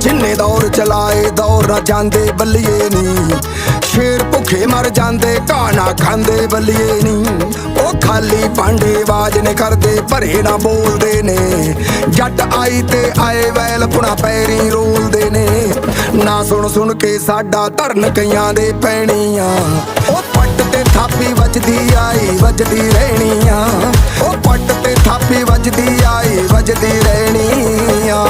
ਜਿੰਨੇ ਦੌਰ ਚਲਾਏ, ਦੌਰ ਨਾ ਜਾਂਦੇ, ਬੱਲੀਏ ਨੀ। ਸ਼ੇਰ ਭੁੱਖੇ ਮਰ ਜਾਂਦੇ ਕਾਣਾ ਖਾਂਦੇ, ਬੱਲੀਏ ਨੀ। ਉਹ ਖਾਲੀ ਭਾਂਡੇ ਆਵਾਜ਼ ਨੇ ਕਰਦੇ, ਭਰੇ ਨਾ ਬੋਲਦੇ ਨੇ। ਜੱਟ ਆਈ ਤੇ ਆਏ ਵੈਲ ਪੁਣਾ ਪੈਰੀ ਰੋਲਦੇ ਨੇ। ਨਾ ਸੁਣ ਸੁਣ ਕੇ ਸਾਡਾ ਧਰਨ ਕਈਆਂ ਦੇ ਪੈਣੀਆਂ। ਉਹ ਪੱਟ ਤੇ ਥਾਪੀ ਵੱਜਦੀ ਆਈ, ਵੱਜਦੀ ਰਹਿਣੀ ਆ ਉਹ ਪੱਟ ਤੇ ਥਾਪੀ ਵੱਜਦੀ ਆਈ, ਵੱਜਦੀ ਰਹਿਣੀ ਆ